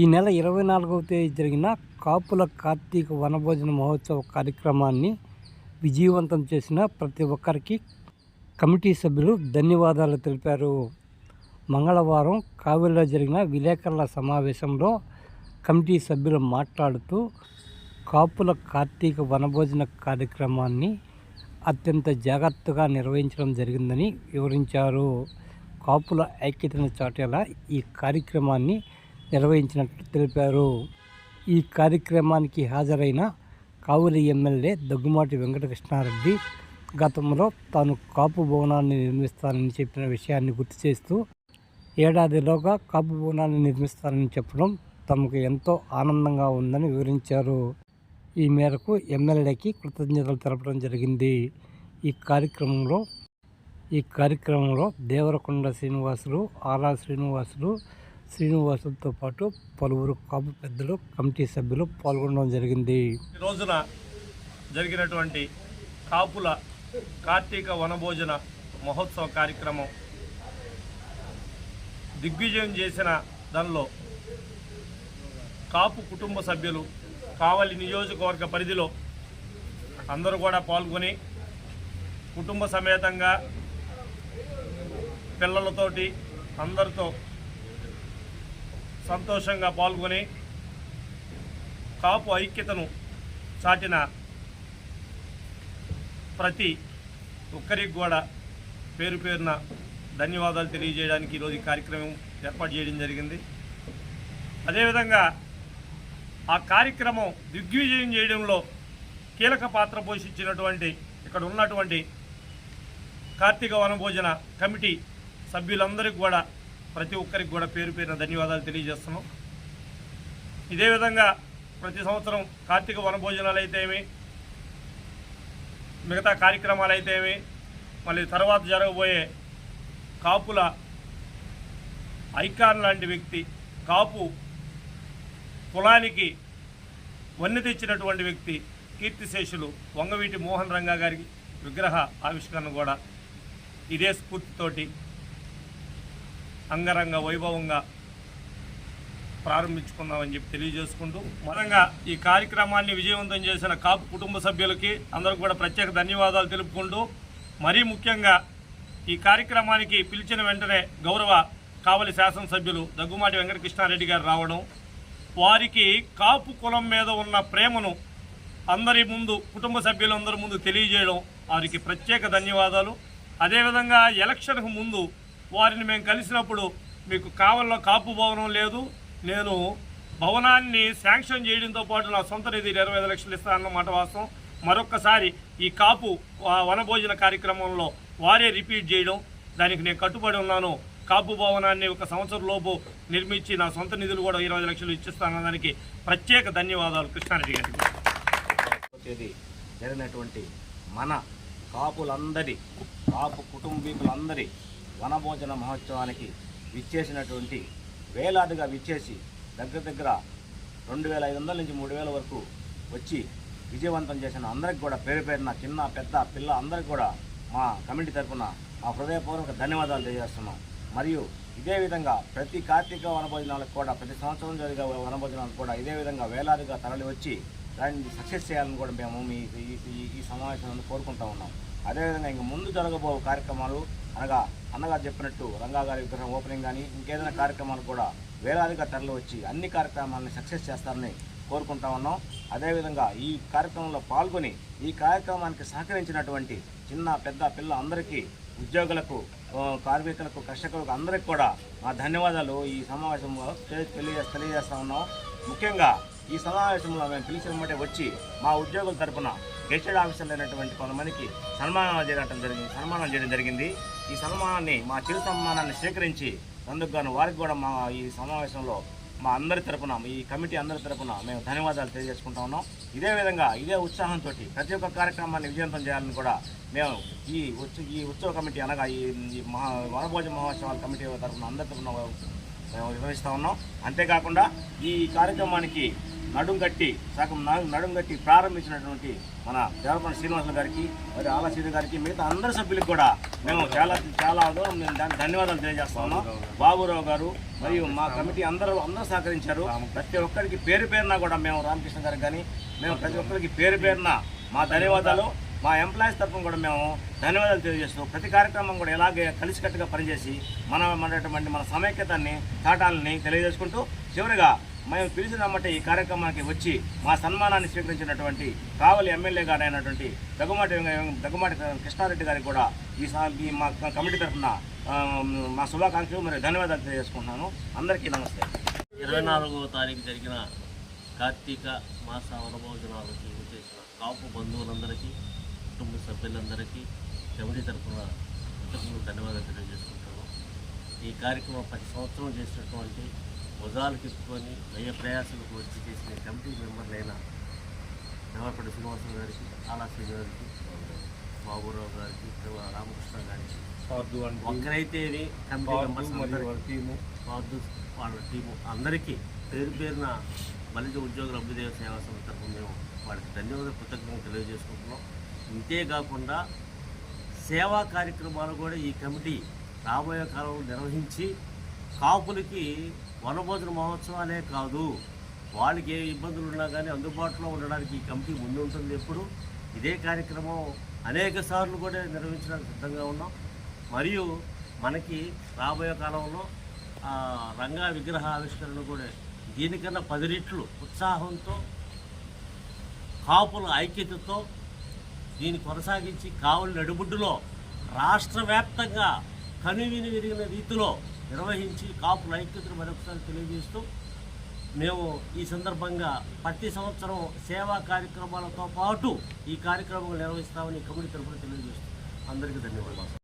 ఈ నెల ఇరవై నాలుగవ తేదీ జరిగిన కాపుల కార్తీక వనభోజన మహోత్సవ కార్యక్రమాన్ని విజయవంతం చేసిన ప్రతి ఒక్కరికి కమిటీ సభ్యులు ధన్యవాదాలు తెలిపారు. మంగళవారం కావేరిలో జరిగిన విలేకరుల సమావేశంలో కమిటీ సభ్యులు మాట్లాడుతూ కాపుల కార్తీక వనభోజన కార్యక్రమాన్ని అత్యంత జాగ్రత్తగా నిర్వహించడం జరిగిందని వివరించారు. కాపుల ఐక్యతను చాటేలా ఈ కార్యక్రమాన్ని నిర్వహించినట్లు తెలిపారు. ఈ కార్యక్రమానికి హాజరైన కావులి ఎమ్మెల్యే దగ్గుమాటి వెంకటకృష్ణారెడ్డి గతంలో తాను కాపు భవనాన్ని నిర్మిస్తానని చెప్పిన విషయాన్ని గుర్తు చేస్తూ ఏడాదిలోగా కాపు భవనాన్ని నిర్మిస్తానని చెప్పడం తమకు ఎంతో ఆనందంగా ఉందని వివరించారు. ఈ మేరకు ఎమ్మెల్యేకి కృతజ్ఞతలు తెలపడం జరిగింది. ఈ కార్యక్రమంలో ఈ కార్యక్రమంలో దేవరకొండ శ్రీనివాసులు ఆలా శ్రీనివాసులు శ్రీనివాసులతో పాటు పలువురు కాపు పెద్దలు కమిటీ సభ్యులు పాల్గొనడం జరిగింది. ఈ రోజున జరిగినటువంటి కాపుల కార్తీక వనభోజన మహోత్సవ కార్యక్రమం దిగ్విజయం చేసిన దానిలో కాపు కుటుంబ సభ్యులు కావలి నియోజకవర్గ పరిధిలో అందరూ కూడా పాల్గొని కుటుంబ సమేతంగా పిల్లలతోటి అందరితో సంతోషంగా పాల్గొని కాపు ఐక్యతను చాటిన ప్రతి ఒక్కరికి కూడా పేరు పేరున ధన్యవాదాలు తెలియజేయడానికి ఈరోజు ఈ కార్యక్రమం ఏర్పాటు చేయడం జరిగింది. అదేవిధంగా ఆ కార్యక్రమం దిగ్విజయం చేయడంలో కీలక పాత్ర పోషించినటువంటి ఇక్కడ ఉన్నటువంటి కార్తీక వనభోజన కమిటీ సభ్యులందరికీ కూడా ప్రతి ఒక్కరికి కూడా పేరు పేరున ధన్యవాదాలు తెలియజేస్తున్నాం. ఇదే విధంగా ప్రతి సంవత్సరం కార్తీక వనభోజనాలు అయితేమి మిగతా కార్యక్రమాలు అయితేమి మళ్ళీ తర్వాత జరగబోయే కాపుల ఐకాన్ లాంటి వ్యక్తి కాపు కులానికి వన్నె తెచ్చినటువంటి వ్యక్తి కీర్తిశేషులు వంగవీటి మోహన్ రంగా గారి విగ్రహ ఆవిష్కరణ కూడా ఇదే స్ఫూర్తితోటి అంగరంగ వైభవంగా ప్రారంభించుకున్నామని చెప్పి తెలియజేసుకుంటూ మొత్తంగా ఈ కార్యక్రమాన్ని విజయవంతం చేసిన కాపు కుటుంబ సభ్యులకి అందరికి కూడా ప్రత్యేక ధన్యవాదాలు తెలుపుకుంటూ మరీ ముఖ్యంగా ఈ కార్యక్రమానికి పిలిచిన వెంటనే గౌరవ కావలి శాసనసభ్యులు దగ్గుమాటి వెంకటకృష్ణారెడ్డి గారు రావడం వారికి కాపు కులం మీద ఉన్న ప్రేమను అందరి ముందు కుటుంబ సభ్యులందరి ముందు తెలియజేయడం వారికి ప్రత్యేక ధన్యవాదాలు. అదేవిధంగా ఎలక్షన్కు ముందు వారిని మేము కలిసినప్పుడు మీకు కావల్లో కాపు భవనం లేదు. నేను భవనాన్ని శాంక్షన్ చేయడంతో పాటు నా సొంత నిధి ఇరవై ఐదు లక్షలు ఇస్తానన్నమాట వాస్తవం. మరొక్కసారి ఈ కాపు వనభోజన కార్యక్రమంలో వారే రిపీట్ చేయడం. దానికి నేను కట్టుబడి ఉన్నాను. కాపు భవనాన్ని ఒక సంవత్సరం లోపు నిర్మించి నా సొంత నిధులు కూడా ఇరవై లక్షలు ఇచ్చిస్తానన్న దానికి ప్రత్యేక ధన్యవాదాలు కృష్ణారెడ్డి గారికి. తేదీ జరిగినటువంటి మన కాపులందరి కాపు కుటుంబీకులందరి వనభోజన మహోత్సవానికి విచ్చేసినటువంటి వేలాదిగా విచ్చేసి దగ్గర దగ్గర రెండు వేల ఐదు వందల నుంచి మూడు వేల వరకు వచ్చి విజయవంతం చేసిన అందరికి కూడా పేరు పేరున చిన్న పెద్ద పిల్ల అందరికి కూడా మా కమిటీ తరఫున మా హృదయపూర్వక ధన్యవాదాలు తెలియజేస్తున్నాం. మరియు ఇదే విధంగా ప్రతి కార్తీక వనభోజనాలకు కూడా ప్రతి సంవత్సరం జరిగే వనభోజనాలకు కూడా ఇదే విధంగా వేలాదిగా తరలి వచ్చి దాన్ని సక్సెస్ చేయాలని కూడా మేము మీ ఈ ఈ- సమావేశంలో కోరుకుంటా ఉన్నాం. అదేవిధంగా ఇంక ముందు జరగబో కార్యక్రమాలు అనగా అన్నగారు చెప్పినట్టు రంగా గారి విగ్రహం ఓపెనింగ్ కానీ ఇంకేదైనా కార్యక్రమాలు కూడా వేలాదిగా తరలి వచ్చి అన్ని కార్యక్రమాలను సక్సెస్ చేస్తారని కోరుకుంటా ఉన్నాం. అదేవిధంగా ఈ కార్యక్రమంలో పాల్గొని ఈ కార్యక్రమానికి సహకరించినటువంటి చిన్న పెద్ద పిల్ల అందరికీ ఉద్యోగులకు కార్మికులకు కర్షకులకు అందరికీ కూడా మా ధన్యవాదాలు. ఈ సమావేశంలో తెలియజేస్తా ఉన్నాం. ముఖ్యంగా ఈ సమావేశంలో మేము పిలిచినమంటే వచ్చి మా ఉద్యోగుల తరపున గెస్టెడ్ ఆఫీసర్లు అయినటువంటి కొంతమందికి సన్మానాలు చేయడం జరిగింది. సన్మానం చేయడం జరిగింది. ఈ సన్మానాన్ని మా చిరు సన్మానాన్ని స్వీకరించి అందుకు గాను వారికి కూడా మా ఈ సమావేశంలో మా అందరి తరపున ఈ కమిటీ అందరి తరపున మేము ధన్యవాదాలు తెలియజేసుకుంటా ఉన్నాం. ఇదే విధంగా ఇదే ఉత్సాహంతో ప్రతి ఒక్క కార్యక్రమాన్ని విజయవంతం చేయాలని కూడా మేము ఈ ఉత్సవ ఈ ఉత్సవ కమిటీ అనగా ఈ ఈ మహా వనభోజ మహోత్సవాల కమిటీ తరపున అందరి తరపున మేము నిర్వహిస్తూ ఉన్నాం. అంతేకాకుండా ఈ కార్యక్రమానికి నడుం కట్టి సగం నడుం కట్టి ప్రారంభించినటువంటి మన దేవరపల్లి శ్రీనివాసులు గారికి మరి ఆలసీని గారికి మిగతా అందరి సభ్యులకు కూడా మేము చాలా చాలా మేము దానికి ధన్యవాదాలు తెలియజేస్తా ఉన్నాం. బాబురావు గారు మరియు మా కమిటీ అందరూ అందరూ సహకరించారు. ప్రతి ఒక్కరికి పేరు పేరున కూడా మేము రామకృష్ణ గారికి కానీ మేము ప్రతి ఒక్కరికి పేరు పేరున మా ధన్యవాదాలు. మా ఎంప్లాయీస్ తరఫున కూడా మేము ధన్యవాదాలు తెలియజేస్తూ ప్రతి కార్యక్రమం కూడా ఇలాగే కలిసికట్టుగా పనిచేసి మన మనటువంటి మన సమైక్యతాన్ని తాటాలని తెలియజేసుకుంటూ చివరిగా మేము పిలిచినమ్మటే ఈ కార్యక్రమానికి వచ్చి మా సన్మానాన్ని స్వీకరించినటువంటి కావలి ఎమ్మెల్యే గారు అయినటువంటి దగ్గుమాటి దగ్గుమాటి కృష్ణారెడ్డి గారికి కూడా ఈ ఈ మా కమిటీ తరఫున మా శుభాకాంక్షలు మరియు ధన్యవాదాలు తెలియజేసుకుంటున్నాను. అందరికీ నమస్తే. ఇరవై నాలుగవ తారీఖు జరిగిన కార్తీక మాస వనభోజనాలకి చేసిన కాపు బంధువులందరికీ కుటుంబ సభ్యులందరికీ కమిటీ తరఫున కృతజ్ఞతలు ధన్యవాదాలు తెలియజేసుకుంటాను ఈ కార్యక్రమం ప్రతి సంవత్సరం చేసినటువంటి భుజాలకు ఎత్తుకొని వ్యయ ప్రయాసాలకు వచ్చి చేసిన కమిటీ మెంబర్లైన దేవరపల్లి శ్రీనివాసరావు గారికి ఆలా శ్రీని గారికి బాబురావు గారికి రామకృష్ణ గారికి ఒక్కరైతేనే కమిటీ మెంబర్స్ అందరికీ వార్డు వాళ్ళ టీము అందరికీ పేరు పేరున బలిజ ఉద్యోగుల అభ్యుదయ సేవా సంస్థ మేము వాళ్ళకి ధన్యవాదాలు కృతజ్ఞతలు తెలియజేసుకుంటున్నాం. ఇంతేకాకుండా సేవా కార్యక్రమాలు కూడా ఈ కమిటీ రాబోయే కాలంలో నిర్వహించి కాపులకి వనభోజన మహోత్సవాలే కాదు వాళ్ళకి ఏ ఇబ్బందులు ఉన్నా కానీ అందుబాటులో ఉండడానికి ఈ కమిటీ ముందు ఉంటుంది ఎప్పుడు. ఇదే కార్యక్రమం అనేక సార్లు కూడా నిర్వహించడానికి సిద్ధంగా ఉన్నాం. మరియు మనకి రాబోయే కాలంలో రంగా విగ్రహ ఆవిష్కరణ కూడా దీనికన్నా పది రెట్లు ఉత్సాహంతో కాపుల ఐక్యతతో దీన్ని కొనసాగించి కావలి నడుబుడ్డులో రాష్ట్ర వ్యాప్తంగా కనువిని విరిగిన రీతిలో నిర్వహించి కాపుల ఐక్యతను మరొకసారి తెలియజేస్తూ మేము ఈ సందర్భంగా ప్రతి సంవత్సరం సేవా కార్యక్రమాలతో పాటు ఈ కార్యక్రమం నిర్వహిస్తామని కమిటీ తరఫున తెలియజేస్తూ అందరికీ ధన్యవాదాలు.